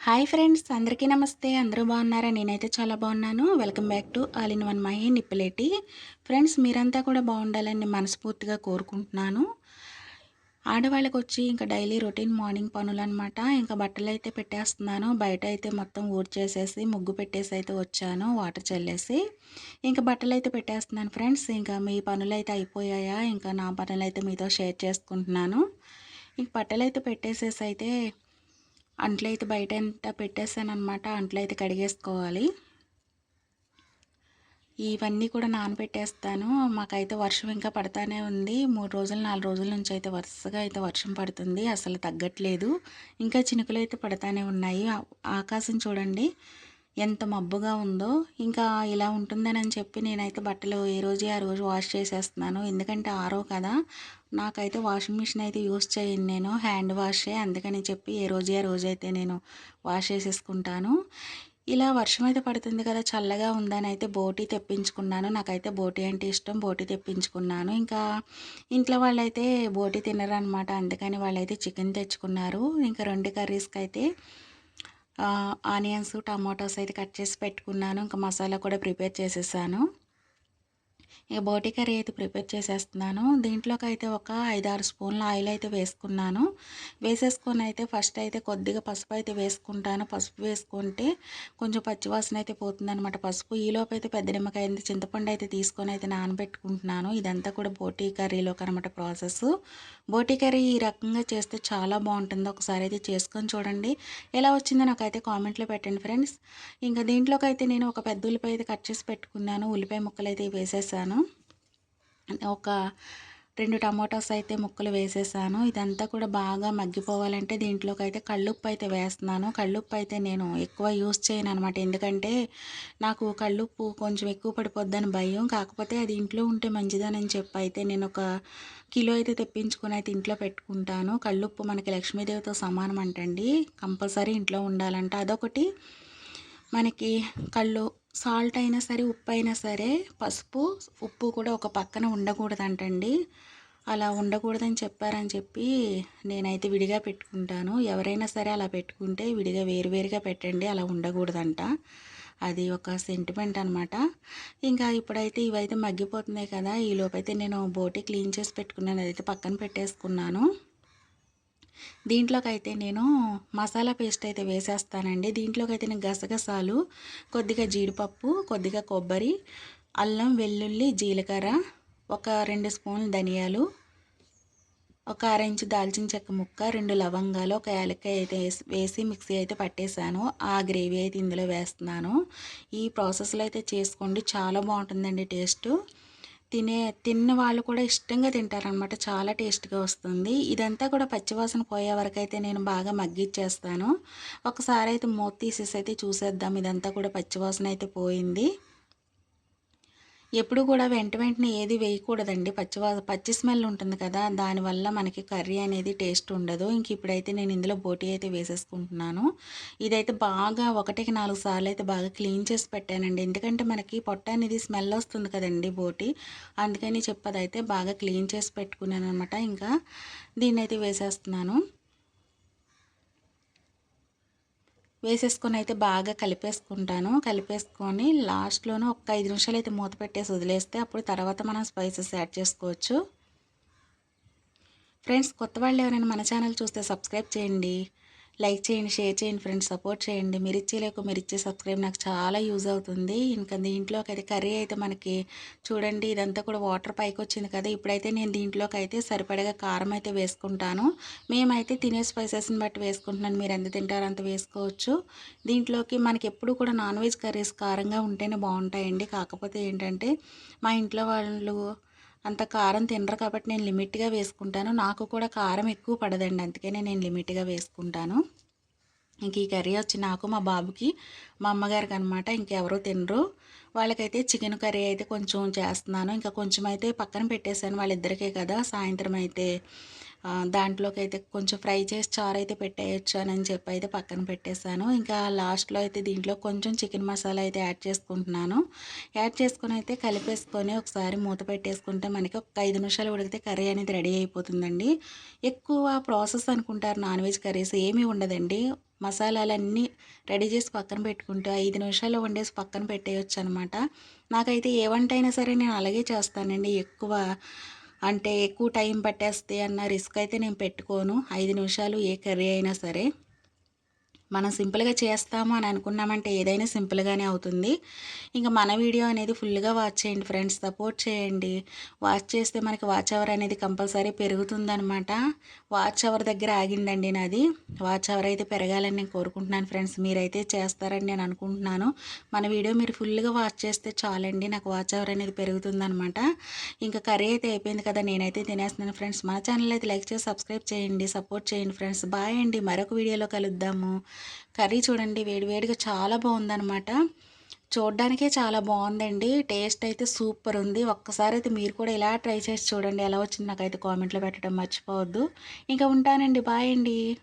Hi friends అందరికీ నమస్తే. అందరూ బాగున్నారా? నేనైతే చాలా బాగున్నాను. Welcome back to all in one my Nippuleti friends మీరంతా కూడా బాగుండాలని మనస్ఫూర్తిగా కోరుకుంటున్నాను. ఆడవాళ్ళకి వచ్చి ఇంకా డైలీ రొటీన్ మార్నింగ్ పనులు అనమాట ఇంకా బట్టలు అయితే పెట్టేస్తున్నాను. బయట అయితే మొత్తం ఊడ్చేసేసి ముగ్గు పెట్టేసి అయితే వచ్చాను వాటర్ చల్లేసి. ఇంకా బట్టలు అయితే పెట్టేస్తున్నాను ఫ్రెండ్స్. ఇంకా మీ పనులు అయితే అయిపోయాయా? ఇంకా నా పనులు అయితే మీతో షేర్ చేసుకుంటున్నాను. ఇంక బట్టలు అయితే పెట్టేసేసి అయితే అంట్లో అయితే బయట ఎంత పెట్టేసాను అనమాట అంట్లో అయితే కడిగేసుకోవాలి. ఇవన్నీ కూడా నానబెట్టేస్తాను మాకైతే వర్షం ఇంకా పడతానే ఉంది. మూడు రోజులు నాలుగు రోజుల నుంచి అయితే వరుసగా అయితే వర్షం పడుతుంది. అసలు తగ్గట్లేదు. ఇంకా చినుకులు అయితే పడతానే ఉన్నాయి. ఆకాశం చూడండి. ఎంత మబ్బుగా ఉందో ఇంకా ఇలా ఉంటుందని అని చెప్పి నేనైతే బట్టలు ఏ రోజు ఆ రోజు వాష్ చేసేస్తున్నాను. ఎందుకంటే ఆరో కదా నాకైతే వాషింగ్ మిషన్ అయితే యూస్ చేయను నేను హ్యాండ్ వాషే అందుకని చెప్పి ఏ రోజు ఆ రోజు అయితే నేను వాష్ చేసేసుకుంటాను. ఇలా వర్షం అయితే పడుతుంది కదా చల్లగా ఉందని అయితే బోటి తెప్పించుకున్నాను. నాకైతే బోటి అంటే ఇష్టం బోటి తెప్పించుకున్నాను. ఇంకా ఇంట్లో వాళ్ళైతే బోటి తినరనమాట అందుకని వాళ్ళైతే చికెన్ తెచ్చుకున్నారు. ఇంకా రెండు కర్రీస్కి అయితే ఆనియన్స్ టమాటోస్ అయితే కట్ చేసి పెట్టుకున్నాను. ఇంకా మసాలా కూడా ప్రిపేర్ చేసేసాను. ఇక బోటి కర్రీ అయితే ప్రిపేర్ చేసేస్తున్నాను. దీంట్లోకి అయితే ఒక ఐదారు స్పూన్ల ఆయిల్ అయితే వేసుకున్నాను. వేసేసుకొని అయితే ఫస్ట్ అయితే కొద్దిగా పసుపు అయితే వేసుకుంటాను. పసుపు వేసుకుంటే కొంచెం పచ్చివాసన అయితే పోతుందనమాట పసుపు ఈలోపు అయితే పెద్ద నిమ్మకాయ చింతపండు అయితే తీసుకొని అయితే నానబెట్టుకుంటున్నాను. ఇదంతా కూడా బోటీ కర్రీలోకి అనమాట ప్రాసెస్. బోటీ కర్రీ ఈ రకంగా చేస్తే చాలా బాగుంటుంది. ఒకసారి అయితే చేసుకొని చూడండి. ఎలా వచ్చిందో నాకైతే కామెంట్లో పెట్టండి ఫ్రెండ్స్. ఇంకా దీంట్లోకి అయితే నేను ఒక పెద్ద ఉల్లిపాయ అయితే కట్ చేసి పెట్టుకున్నాను. ఉల్లిపాయ ముక్కలు అయితే వేసేసాను. ఒక రెండు టమాటోస్ అయితే ముక్కలు వేసేసాను. ఇదంతా కూడా బాగా మగ్గిపోవాలంటే దీంట్లోకి అయితే కళ్ళుప్పు అయితే వేస్తున్నాను. కళ్ళుప్పు అయితే నేను ఎక్కువ యూస్ చేయను అనమాట ఎందుకంటే నాకు కళ్ళుప్పు కొంచెం ఎక్కువ పడిపోద్దని భయం. కాకపోతే అది ఇంట్లో ఉంటే మంచిదని చెప్పి అయితే నేను ఒక కిలో అయితే తెప్పించుకొని అయితే ఇంట్లో పెట్టుకుంటాను. కళ్ళుప్పు మనకి లక్ష్మీదేవితో సమానం అంటండి. కంపల్సరీ ఇంట్లో ఉండాలంట. అదొకటి. మనకి కళ్ళు సాల్ట్ అయినా సరే ఉప్పు అయినా సరే పసుపు ఉప్పు కూడా ఒక పక్కన ఉండకూడదంటండి. అలా ఉండకూడదని చెప్పారని చెప్పి నేనైతే విడిగా పెట్టుకుంటాను. ఎవరైనా సరే అలా పెట్టుకుంటే విడిగా వేరువేరుగా పెట్టండి అలా ఉండకూడదంట. అది ఒక సెంటిమెంట్ అనమాట ఇంకా ఇప్పుడైతే ఇవైతే మగ్గిపోతున్నాయి కదా ఈ అయితే నేను బోటి క్లీన్ చేసి పెట్టుకున్నాను. అదైతే పక్కన పెట్టేసుకున్నాను. దీంట్లోకైతే నేను మసాలా పేస్ట్ అయితే వేసేస్తానండి. దీంట్లోకి అయితే నేను గసగసాలు కొద్దిగా జీడిపప్పు కొద్దిగా కొబ్బరి అల్లం వెల్లుల్లి జీలకర్ర ఒక రెండు స్పూన్లు ధనియాలు ఒక అర దాల్చిన చెక్క ముక్క రెండు లవంగాలు ఒక యాలక్కాయ అయితే వేసి మిక్సీ అయితే పట్టేశాను. ఆ గ్రేవీ అయితే ఇందులో వేస్తున్నాను. ఈ ప్రాసెస్లో అయితే చేసుకోండి. చాలా బాగుంటుందండి టేస్ట్. తినే తిన్న వాళ్ళు కూడా ఇష్టంగా తింటారనమాట చాలా టేస్ట్గా వస్తుంది. ఇదంతా కూడా పచ్చివాసన పోయే వరకు అయితే నేను బాగా మగ్గిచ్చేస్తాను. ఒకసారి అయితే మూత తీసేసి అయితే చూసేద్దాం. ఇదంతా కూడా పచ్చివాసన అయితే పోయింది. ఎప్పుడు కూడా వెంట వెంటనే ఏది వేయకూడదండి. పచ్చి పచ్చి స్మెల్ ఉంటుంది కదా దానివల్ల మనకి కర్రీ అనేది టేస్ట్ ఉండదు. ఇంక ఇప్పుడైతే నేను ఇందులో బోటీ అయితే వేసేసుకుంటున్నాను. ఇదైతే బాగా ఒకటికి నాలుగు సార్లు అయితే బాగా క్లీన్ చేసి పెట్టానండి. ఎందుకంటే మనకి పొట్ట అనేది స్మెల్ వస్తుంది కదండి బోటి. అందుకని చెప్పదైతే బాగా క్లీన్ చేసి పెట్టుకున్నాను అనమాట ఇంకా దీన్ని అయితే వేసేస్తున్నాను. వేసేసుకొని అయితే బాగా కలిపేసుకుంటాను. కలిపేసుకొని లాస్ట్లోనూ ఒక ఐదు నిమిషాలు అయితే మూత పెట్టేసి వదిలేస్తే అప్పుడు తర్వాత మనం స్పైసెస్ యాడ్ చేసుకోవచ్చు. ఫ్రెండ్స్ కొత్త వాళ్ళు ఎవరైనా మన ఛానల్ చూస్తే సబ్స్క్రైబ్ చేయండి. లైక్ చేయండి షేర్ చేయండి ఫ్రెండ్స్ సపోర్ట్ చేయండి. మీరు ఇచ్చే లేక మీరు ఇచ్చే సబ్స్క్రైబ్ నాకు చాలా యూజ్ అవుతుంది. ఇంకా దీంట్లోకి అయితే కర్రీ అయితే మనకి చూడండి ఇదంతా కూడా వాటర్ పైకి వచ్చింది కదా. ఇప్పుడైతే నేను దీంట్లోకి అయితే సరిపడగా కారం అయితే వేసుకుంటాను. మేమైతే తినే స్పైసెస్ని బట్టి వేసుకుంటున్నాను. మీరు ఎంత తింటారో అంత వేసుకోవచ్చు. దీంట్లోకి మనకి ఎప్పుడు కూడా నాన్ వెజ్ కర్రీస్ కారంగా ఉంటేనే బాగుంటాయండి. కాకపోతే ఏంటంటే మా ఇంట్లో వాళ్ళు అంత కారం తినరు కాబట్టి నేను లిమిట్గా వేసుకుంటాను. నాకు కూడా కారం ఎక్కువ పడదండి. అందుకనే నేను లిమిట్గా వేసుకుంటాను. ఇంక ఈ కర్రీ వచ్చి నాకు మా బాబుకి మా అమ్మగారికి అనమాట ఇంకెవరూ తినరు. వాళ్ళకైతే చికెన్ కర్రీ అయితే కొంచెం చేస్తున్నాను. ఇంకా కొంచెం అయితే పక్కన పెట్టేశాను వాళ్ళిద్దరికే కదా. సాయంత్రం అయితే దాంట్లోకి అయితే కొంచెం ఫ్రై చేసి చారు అయితే పెట్టేయచ్చు అని చెప్పి అయితే పక్కన పెట్టేశాను. ఇంకా లాస్ట్లో అయితే దీంట్లో కొంచెం చికెన్ మసాలా అయితే యాడ్ చేసుకుంటున్నాను. యాడ్ చేసుకొని అయితే కలిపేసుకొని ఒకసారి మూత పెట్టేసుకుంటే మనకి ఒక ఐదు నిమిషాలు ఉడికితే కర్రీ అనేది రెడీ అయిపోతుందండి. ఎక్కువ ప్రాసెస్ అనుకుంటారు నాన్ వెజ్ కర్రీస్ ఏమీ ఉండదండి. మసాలాలన్నీ రెడీ చేసి పక్కన పెట్టుకుంటే ఐదు నిమిషాలు వండేసి పక్కన పెట్టేయచ్చు అనమాట నాకైతే ఏ వంట అయినా సరే నేను అలాగే చేస్తానండి. ఎక్కువ అంటే ఎక్కువ టైం పట్టేస్తే అన్న రిస్క్ అయితే నేను పెట్టుకోను. ఐదు నిమిషాలు ఏ కర్రీ అయినా సరే. మనం సింపుల్గా చేస్తాము అని అనుకున్నామంటే ఏదైనా సింపుల్గానే అవుతుంది. ఇంకా మన వీడియో అనేది ఫుల్గా వాచ్ చేయండి ఫ్రెండ్స్ సపోర్ట్ చేయండి. వాచ్ చేస్తే మనకి వాచ్ అవర్ అనేది కంపల్సరీ పెరుగుతుందనమాట వాచ్ అవర్ దగ్గర ఆగిందండి నాది. వాచ్ అవర్ అయితే పెరగాలని నేను కోరుకుంటున్నాను ఫ్రెండ్స్. మీరైతే చేస్తారని నేను అనుకుంటున్నాను. మన వీడియో మీరు ఫుల్గా వాచ్ చేస్తే చాలండి నాకు వాచ్ అవర్ అనేది పెరుగుతుందనమాట ఇంకా కర్రీ అయితే అయిపోయింది కదా నేనైతే తినేస్తున్నాను ఫ్రెండ్స్. మన ఛానల్ అయితే లైక్ చేసి సబ్స్క్రైబ్ చేయండి సపోర్ట్ చేయండి ఫ్రెండ్స్. బాయ్ అండి. మరొక వీడియోలో కలుద్దాము. కర్రీ చూడండి వేడివేడిగా చాలా బాగుందనమాట చూడ్డానికే చాలా బాగుందండి. టేస్ట్ అయితే సూపర్ ఉంది. ఒక్కసారి అయితే మీరు కూడా ఇలా ట్రై చేసి చూడండి. ఎలా వచ్చింది నాకైతే కామెంట్లో పెట్టడం మర్చిపోవద్దు. ఇంకా ఉంటానండి. బాయ్ అండి.